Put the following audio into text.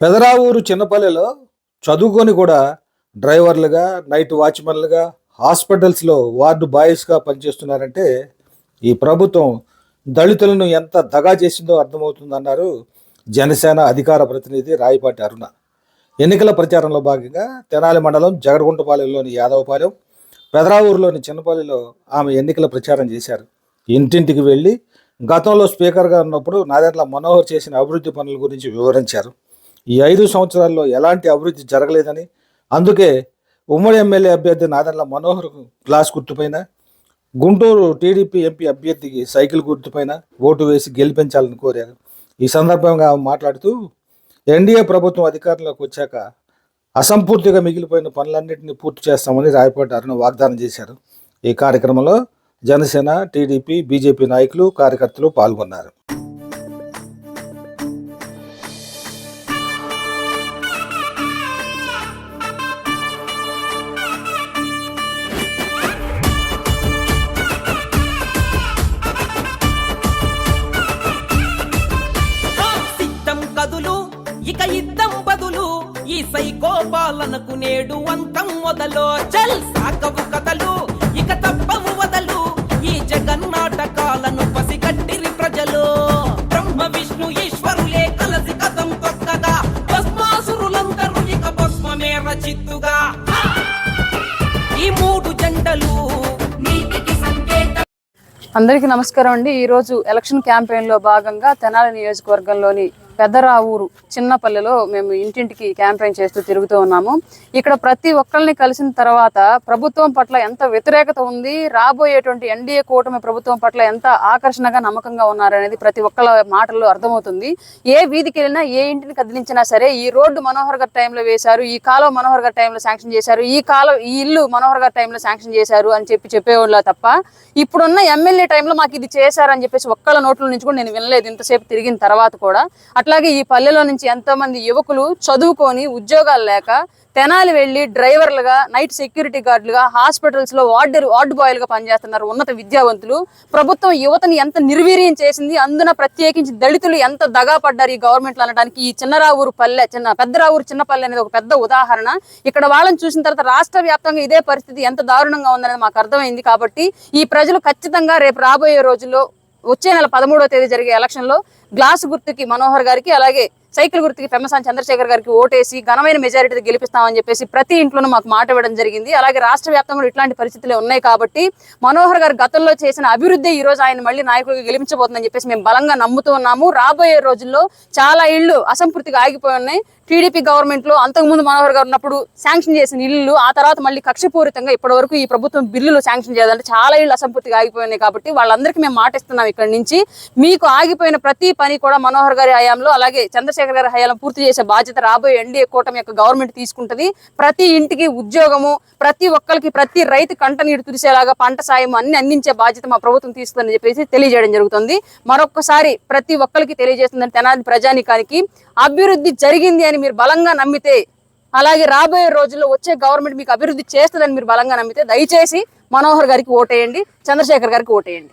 Pedaravuru చిన్నపల్లెలో చదువుకొని కూడా డ్రైవర్లుగా night వాచ్మెన్లుగా హాస్పిటల్స్లో వార్డు బాయ్స్గా పనిచేస్తున్నారంటే ఈ ప్రభుత్వం దళితులను ఎంత దగా చేసిందో అర్థమవుతుందన్నారు జనసేన అధికార ప్రతినిధి రాయపాటి అరుణ. ఎన్నికల ప్రచారంలో భాగంగా తెనాలి మండలం జగడగుంటపాలెంలోని యాదవపాలెం పెదరావూరులోని చిన్నపల్లిలో ఆమె ఎన్నికల ప్రచారం చేశారు. ఇంటింటికి వెళ్ళి గతంలో స్పీకర్గా ఉన్నప్పుడు నాదెండ్ల మనోహర్ చేసిన అభివృద్ధి పనుల గురించి వివరించారు. ఈ ఐదు సంవత్సరాల్లో ఎలాంటి అభివృద్ధి జరగలేదని అందుకే ఉమ్మడి ఎమ్మెల్యే అభ్యర్థి నాదన్ల మనోహర్ గ్లాస్ గుర్తుపైన గుంటూరు టీడీపీ ఎంపీ అభ్యర్థికి సైకిల్ గుర్తుపైన ఓటు వేసి గెలిపించాలని కోరారు. ఈ సందర్భంగా ఆమె మాట్లాడుతూ ఎన్డీఏ ప్రభుత్వం అధికారంలోకి వచ్చాక అసంపూర్తిగా మిగిలిపోయిన పనులన్నింటినీ పూర్తి చేస్తామని రాయపడ్డారని వాగ్దానం చేశారు. ఈ కార్యక్రమంలో జనసేన టీడీపీ బీజేపీ నాయకులు కార్యకర్తలు పాల్గొన్నారు. పాలనకు నేడు అంతం మొదలు. చల్ సాకవు కథలు ఇక తప్పవు వదలు. ఈ జగన్నాటకాలను పసిగట్టిరి ప్రజలు. బ్రహ్మ విష్ణు ఈశ్వరులే కలసి కథం తొక్కగా భస్మాసురులందరూ ఇక భస్మమే రచిత్తుగా. ఈ మూడు జంటలు అందరికీ నమస్కారం అండి. ఈరోజు ఎలక్షన్ క్యాంపెయిన్లో భాగంగా తెనాలి నియోజకవర్గంలోని పెదరావూరు చిన్నపల్లెలో మేము ఇంటింటికి క్యాంపెయిన్ చేస్తూ తిరుగుతూ ఉన్నాము. ఇక్కడ ప్రతి ఒక్కరిని కలిసిన తర్వాత ప్రభుత్వం పట్ల ఎంత వ్యతిరేకత ఉంది రాబోయేటువంటి ఎన్డీఏ కూటమి ప్రభుత్వం పట్ల ఎంత ఆకర్షణగా నమ్మకంగా ఉన్నారనేది ప్రతి ఒక్కళ్ళ మాటల్లో అర్థమవుతుంది. ఏ వీధికి వెళ్ళినా ఏ ఇంటిని కదిలించినా సరే ఈ రోడ్డు మనోహర్ గారి టైంలో వేశారు ఈ కాలం మనోహర్ గారి టైంలో శాంక్షన్ చేశారు ఈ కాలం ఈ ఇల్లు మనోహర్ గారి టైంలో శాంక్షన్ చేశారు అని చెప్పి చెప్పేవాళ్ళ తప్ప ఇప్పుడున్న ఎమ్మెల్యే టైంలో మాకు ఇది చేశారని చెప్పేసి ఒక్కళ్ళ నోట్ల నుంచి కూడా నేను వినలేదు. ఇంతసేపు తిరిగిన తర్వాత కూడా అట్లాగే ఈ పల్లెలో నుంచి ఎంతోమంది యువకులు చదువుకొని ఉద్యోగాలు లేక తెనాలి వెళ్ళి డ్రైవర్లుగా నైట్ సెక్యూరిటీ గార్డులుగా హాస్పిటల్స్లో వార్డు బాయ్లుగా పనిచేస్తున్నారు ఉన్నత విద్యావంతులు. ప్రభుత్వం యువతని ఎంత నిర్వీర్యం చేసింది అందున ప్రత్యేకించి దళితులు ఎంత దగా పడ్డారు ఈ గవర్నమెంట్లు అనడానికి ఈ చిన్నరావూరు పల్లె చిన్న పెద్దరావూరు చిన్న పల్లె అనేది ఒక పెద్ద ఉదాహరణ. ఇక్కడ వాళ్ళని చూసిన తర్వాత రాష్ట్ర వ్యాప్తంగా ఇదే పరిస్థితి ఎంత దారుణంగా ఉందనేది మాకు అర్థమైంది కాబట్టి ఈ ప్రజలు ఖచ్చితంగా రేపు రాబోయే రోజుల్లో వచ్చే నెల పదమూడవ తేదీ జరిగే ఎలక్షన్లో గ్లాస్ గుర్తుకి మనోహర్ గారికి అలాగే సైకిల్ గుర్తుకి పెమ్మసాని చంద్రశేఖర్ గారికి ఓటేసి ఘనమైన మెజారిటీ గెలిపిస్తామని చెప్పేసి ప్రతి ఇంట్లోనూ మాకు మాట ఇవ్వడం జరిగింది. అలాగే రాష్ట్ర వ్యాప్తంగా ఇట్లాంటి పరిస్థితులు ఉన్నాయి కాబట్టి మనోహర్ గారు గతంలో చేసిన అభివృద్ధి ఈ రోజు ఆయన మళ్ళీ నాయకుడికి గెలిపించబోతుందని చెప్పేసి మేము బలంగా నమ్ముతూ ఉన్నాము. రాబోయే రోజుల్లో చాలా ఇళ్ళు అసంపూర్తిగా ఆగిపోయి ఉన్నాయి. టీడీపీ గవర్నమెంట్లో అంతకుముందు మనోహర్ గారు ఉన్నప్పుడు శాంక్షన్ చేసిన ఇల్లు ఆ తర్వాత మళ్ళీ కక్షపూరితంగా ఇప్పటి వరకు ఈ ప్రభుత్వం బిల్లులు శాంక్షన్ చేయాలంటే చాలా ఇళ్ళు అసంపూర్తిగా ఆగిపోయినాయి కాబట్టి వాళ్ళందరికీ మేము మాటిస్తున్నాం ఇక్కడ నుంచి. మీకు ఆగిపోయిన ప్రతి పని కూడా మనోహర్ గారి హయాంలో అలాగే చంద్రశేఖర్ గారి హయాలం పూర్తి చేసే బాధ్యత రాబోయే ఎన్డీఏ కూటమి యొక్క గవర్నమెంట్ తీసుకుంటుంది. ప్రతి ఇంటికి ఉద్యోగము ప్రతి ఒక్కరికి ప్రతి రైతు కంట నీరు తురిసేలాగా పంట సాయం అన్ని అందించే బాధ్యత మా ప్రభుత్వం తీసుకుందని చెప్పేసి తెలియజేయడం జరుగుతుంది. మరొకసారి ప్రతి ఒక్కరికి తెలియజేస్తుందని తెనాలి ప్రజానికానికి అభివృద్ధి జరిగింది అని మీరు బలంగా నమ్మితే అలాగే రాబోయే రోజుల్లో వచ్చే గవర్నమెంట్ మీకు అభివృద్ధి చేస్తుందని మీరు బలంగా నమ్మితే దయచేసి మనోహర్ గారికి ఓటేయండి చంద్రశేఖర్ గారికి ఓటేయండి.